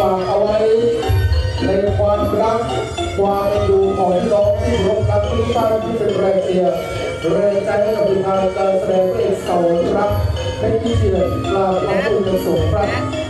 ฝากเอาไว้ ในความรักความเอ็นดูของพี่น้องที่รบกันทุกท่านที่เป็นแรงเชียร์แรงใจให้กับทางการแสดงเพลงเสารักในที่เชียร์กราบขอบคุณสูงครับ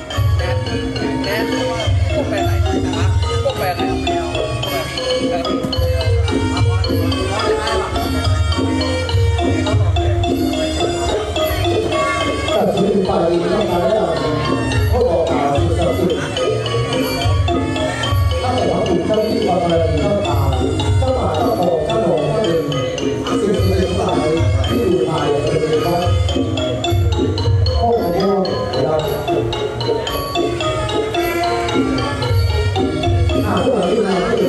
อ่าพวกเราที่มาที่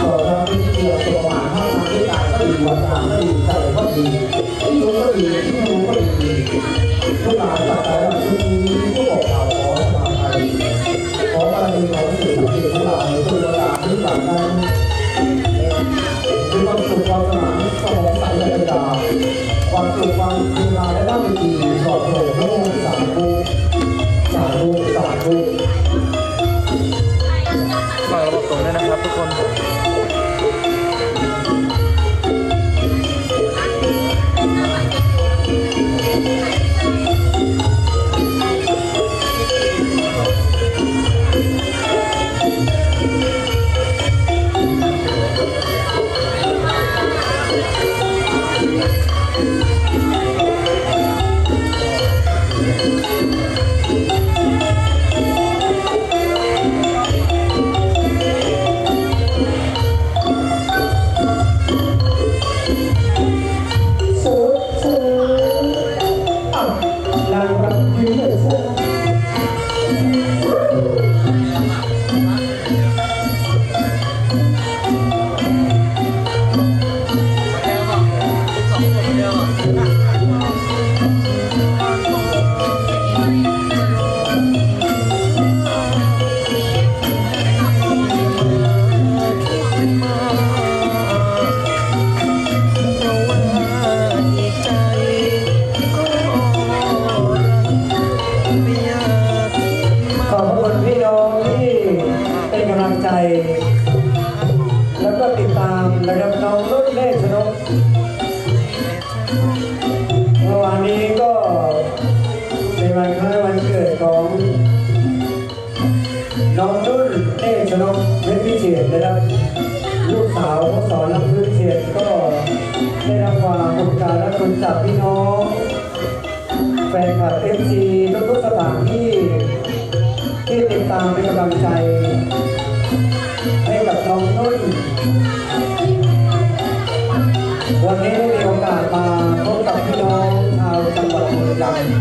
ขอรับที่เกี่ยวกับประมาณห้าดีตายก็ดีวันตาก็ดีใจก็ดีที่รู้ก็ดีที่รู้ก็ดีทุกหลาตัดสายแบบชุดนี้ผู้บอกกล่าวขอสมาไทยขอบารมีของสิ่งศักดิ์สิทธิ์ทั้งหลายทุกเวลาที่หลังนั้นมีความสุขความสมานสมองใสและปัญญาความสุขความดี แล้วก็ติดตามนะครับน้องรุ่นเล่ชนกเมื่อวานนี้ก็เป็นวันคล้ายวันเกิดของน้องนุ่นเล่ชนกเพชรพิเศษนะครับลูกสาวของสอนน้ำพื้นเฉียดก็ได้รับความอุปการะคุณจากพี่น้องแฟนคลับเอฟซีทุกๆสถานที่ที่ติดตามเป็นกำลังใจ กับน้องนุ่นวันนี้ได้มีโอกาสมาพบกับพี่น้องชาวจังหวัดบุรีรัมย์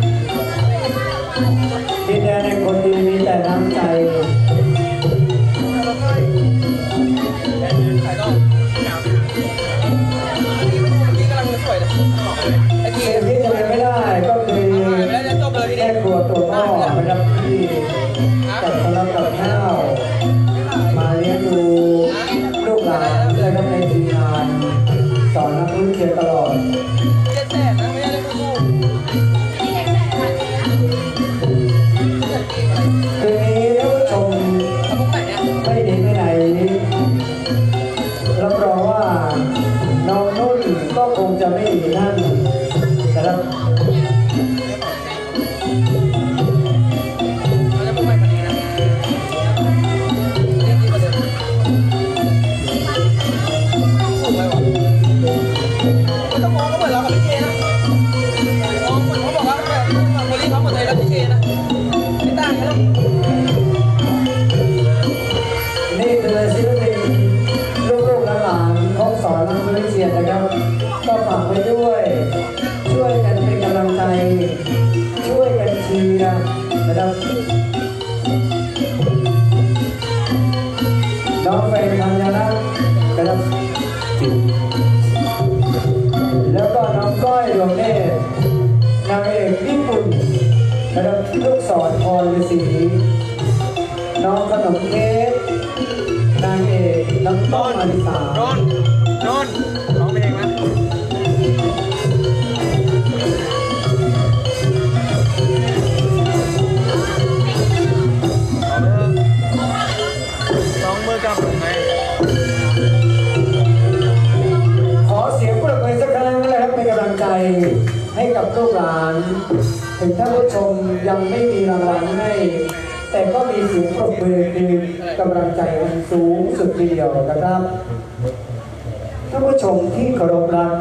ดินแดนแห่งคนดีมีแต่น้ำใจ Thank you. นเชียร์นะครับก็ฝากไว้ด้วย ช่วยกันเป็นกำลังใจ ช่วยกันเชียร์นะครับน้องเฟรนธัญรัตน์นะครับแล้วก็น้องก้อยดวงเนตรนางเอกญี่ปุ่นนะครับลูกศรพรฤาษีน้องขนมเค้กนางเอกน้ำต้นอลิสา กหลานถึงท่านผู้ชมยังไม่มีรางวัลให้ แต่ก็มีเสียงปรบมือคือกำลังใจอันสูงสุดทีเดียวนะครับท่านผู้ชมที่เคารพรัก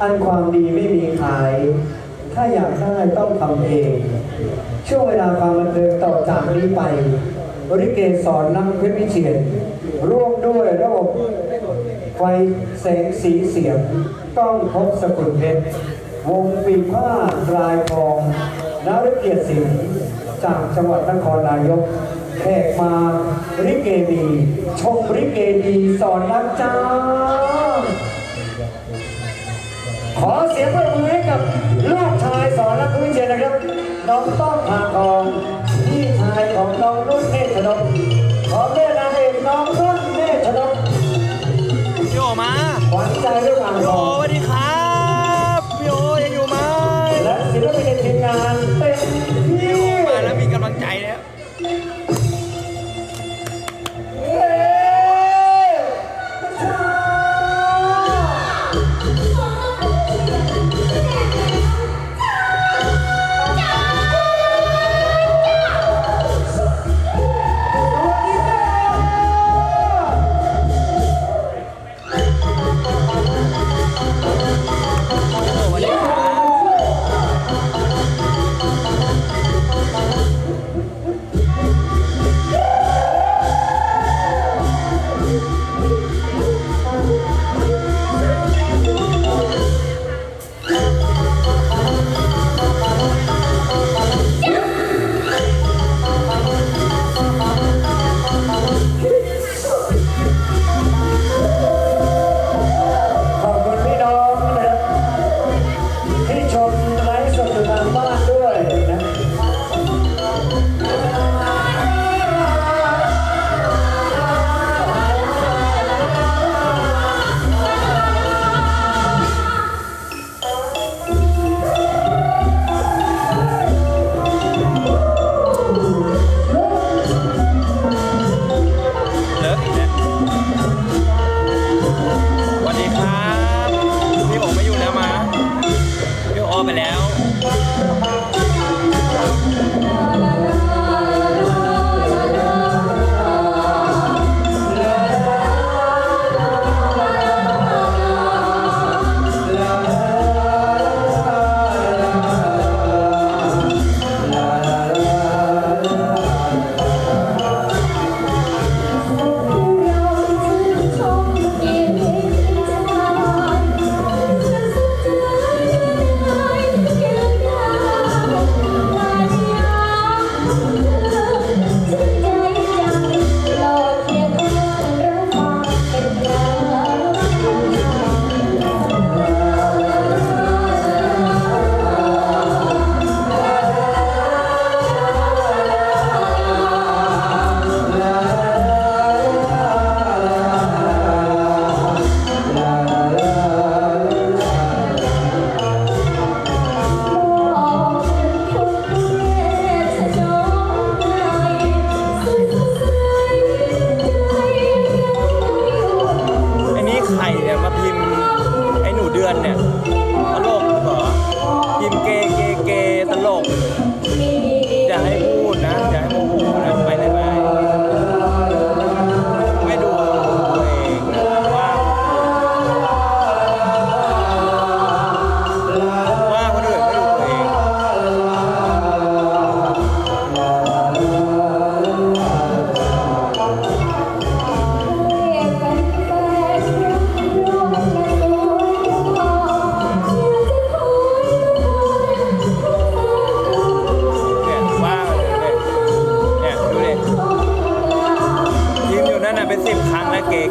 อันความดีไม่มีขาย ถ้าอยากได้ต้องทำเอง ช่วงเวลาความบันเทิงต่อจากนี้ไปริเกสอนนำเพชรวิเชียนร่วมด้วยระบบไฟแสงสีเสียง ต้องพบสกุลเพชร วงปีผ้าลายทองนฤเกียรติสิงห์จากจังหวัดนครนายกแขกมาริเกดีชมริเกดีสอนรักจ้าขอเสียงปรบมือให้กับลูกชายสอนรักวิเชียนนะครับ น้องต้องพาทองพี่ชายของน้องนุ่นเนตรชนกขอแม่นางเอกน้องนุ่นเนตรชนกพี่โอมาขวัญใจลูกอ่างพี่ทโอสวัสดีครับ ไปแล้ว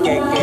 ครั้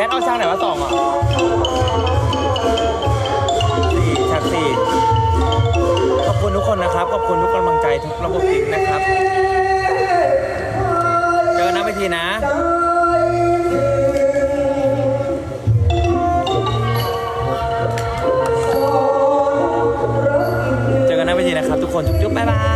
นะแดนเอาช่างไหนวะสองอะสี่ฉากสี่ขอบคุณทุกคนนะครับ ขอบคุณทุกกำลังใจทุกระบบติ๊กนะครับ เจอกันนะไปทีนะเจอกันนะไปทีนะครับ ทุกคนจุ๊บๆบ๊ายบาย